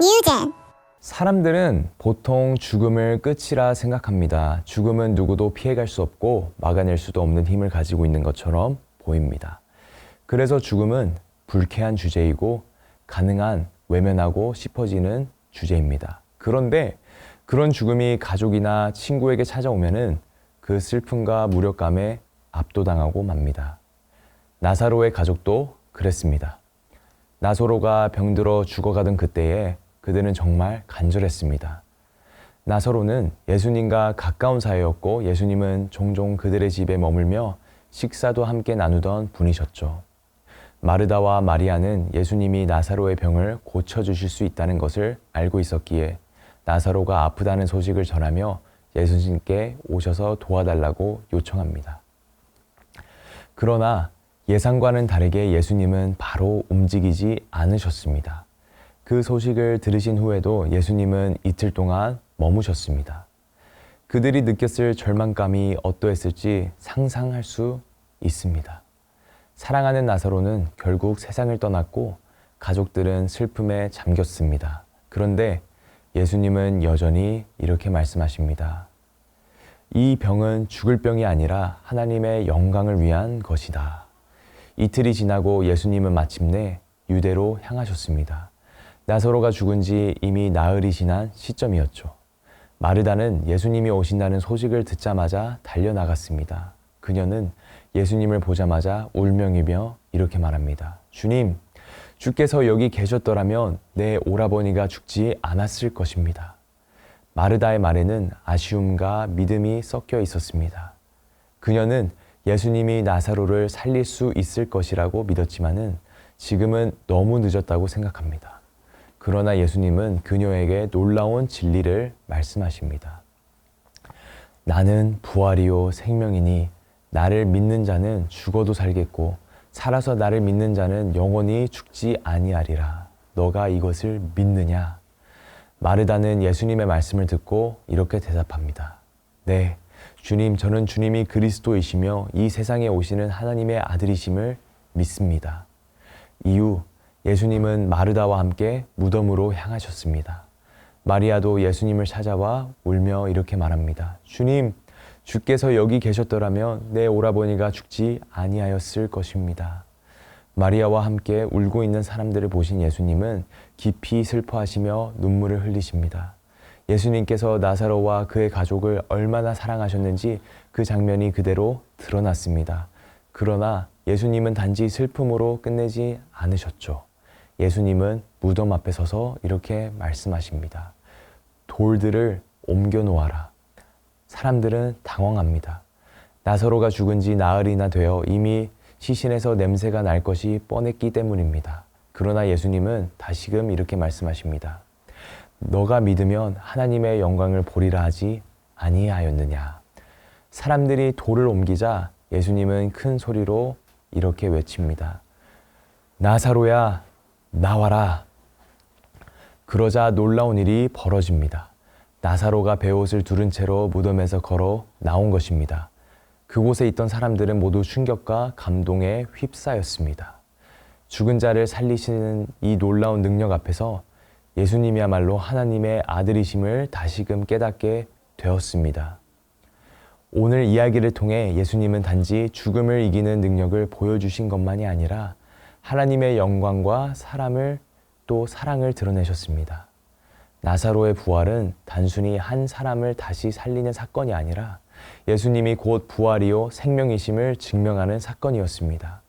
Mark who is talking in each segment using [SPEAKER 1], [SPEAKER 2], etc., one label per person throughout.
[SPEAKER 1] 뉴젠
[SPEAKER 2] 사람들은 보통 죽음을 끝이라 생각합니다. 죽음은 누구도 피해갈 수 없고 막아낼 수도 없는 힘을 가지고 있는 것처럼 보입니다. 그래서 죽음은 불쾌한 주제이고 가능한 외면하고 싶어지는 주제입니다. 그런데 그런 죽음이 가족이나 친구에게 찾아오면은 그 슬픔과 무력감에 압도당하고 맙니다. 나사로의 가족도 그랬습니다. 나사로가 병들어 죽어가던 그때에 그들은 정말 간절했습니다. 나사로는 예수님과 가까운 사이였고 예수님은 종종 그들의 집에 머물며 식사도 함께 나누던 분이셨죠. 마르다와 마리아는 예수님이 나사로의 병을 고쳐주실 수 있다는 것을 알고 있었기에 나사로가 아프다는 소식을 전하며 예수님께 오셔서 도와달라고 요청합니다. 그러나 예상과는 다르게 예수님은 바로 움직이지 않으셨습니다. 그 소식을 들으신 후에도 예수님은 이틀 동안 머무셨습니다. 그들이 느꼈을 절망감이 어떠했을지 상상할 수 있습니다. 사랑하는 나사로는 결국 세상을 떠났고 가족들은 슬픔에 잠겼습니다. 그런데 예수님은 여전히 이렇게 말씀하십니다. 이 병은 죽을 병이 아니라 하나님의 영광을 위한 것이다. 이틀이 지나고 예수님은 마침내 유대로 향하셨습니다. 나사로가 죽은 지 이미 나흘이 지난 시점이었죠. 마르다는 예수님이 오신다는 소식을 듣자마자 달려나갔습니다. 그녀는 예수님을 보자마자 울명이며 이렇게 말합니다. 주님, 주께서 여기 계셨더라면 내 오라버니가 죽지 않았을 것입니다. 마르다의 말에는 아쉬움과 믿음이 섞여 있었습니다. 그녀는 예수님이 나사로를 살릴 수 있을 것이라고 믿었지만은 지금은 너무 늦었다고 생각합니다. 그러나 예수님은 그녀에게 놀라운 진리를 말씀하십니다. 나는 부활이요 생명이니 나를 믿는 자는 죽어도 살겠고 살아서 나를 믿는 자는 영원히 죽지 아니하리라. 너가 이것을 믿느냐? 마르다는 예수님의 말씀을 듣고 이렇게 대답합니다. 네, 주님, 저는 주님이 그리스도이시며 이 세상에 오시는 하나님의 아들이심을 믿습니다. 이후 예수님은 마르다와 함께 무덤으로 향하셨습니다. 마리아도 예수님을 찾아와 울며 이렇게 말합니다. 주님, 주께서 여기 계셨더라면 내 오라버니가 죽지 아니하였을 것입니다. 마리아와 함께 울고 있는 사람들을 보신 예수님은 깊이 슬퍼하시며 눈물을 흘리십니다. 예수님께서 나사로와 그의 가족을 얼마나 사랑하셨는지 그 장면이 그대로 드러났습니다. 그러나 예수님은 단지 슬픔으로 끝내지 않으셨죠. 예수님은 무덤 앞에 서서 이렇게 말씀하십니다. 돌들을 옮겨 놓아라. 사람들은 당황합니다. 나사로가 죽은 지 나흘이나 되어 이미 시신에서 냄새가 날 것이 뻔했기 때문입니다. 그러나 예수님은 다시금 이렇게 말씀하십니다. 너가 믿으면 하나님의 영광을 보리라 하지 아니하였느냐. 사람들이 돌을 옮기자 예수님은 큰 소리로 이렇게 외칩니다. 나사로야, 나와라. 그러자 놀라운 일이 벌어집니다. 나사로가 베옷을 두른 채로 무덤에서 걸어 나온 것입니다. 그곳에 있던 사람들은 모두 충격과 감동에 휩싸였습니다. 죽은 자를 살리시는 이 놀라운 능력 앞에서 예수님이야말로 하나님의 아들이심을 다시금 깨닫게 되었습니다. 오늘 이야기를 통해 예수님은 단지 죽음을 이기는 능력을 보여주신 것만이 아니라 하나님의 영광과 사람을 또 사랑을 드러내셨습니다. 나사로의 부활은 단순히 한 사람을 다시 살리는 사건이 아니라 예수님이 곧 부활이요 생명이심을 증명하는 사건이었습니다.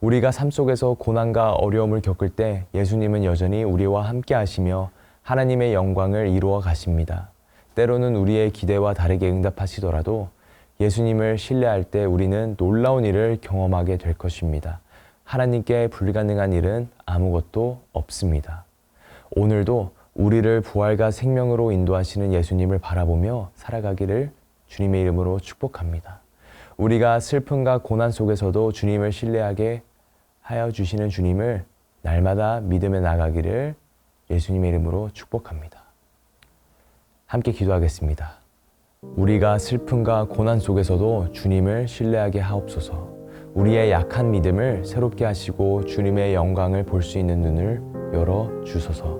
[SPEAKER 2] 우리가 삶 속에서 고난과 어려움을 겪을 때 예수님은 여전히 우리와 함께 하시며 하나님의 영광을 이루어 가십니다. 때로는 우리의 기대와 다르게 응답하시더라도 예수님을 신뢰할 때 우리는 놀라운 일을 경험하게 될 것입니다. 하나님께 불가능한 일은 아무것도 없습니다. 오늘도 우리를 부활과 생명으로 인도하시는 예수님을 바라보며 살아가기를 주님의 이름으로 축복합니다. 우리가 슬픔과 고난 속에서도 주님을 신뢰하게 하여 주시는 주님을 날마다 믿음에 나가기를 예수님의 이름으로 축복합니다. 함께 기도하겠습니다. 우리가 슬픔과 고난 속에서도 주님을 신뢰하게 하옵소서. 우리의 약한 믿음을 새롭게 하시고 주님의 영광을 볼 수 있는 눈을 열어 주소서.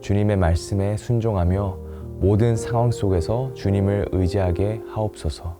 [SPEAKER 2] 주님의 말씀에 순종하며 모든 상황 속에서 주님을 의지하게 하옵소서.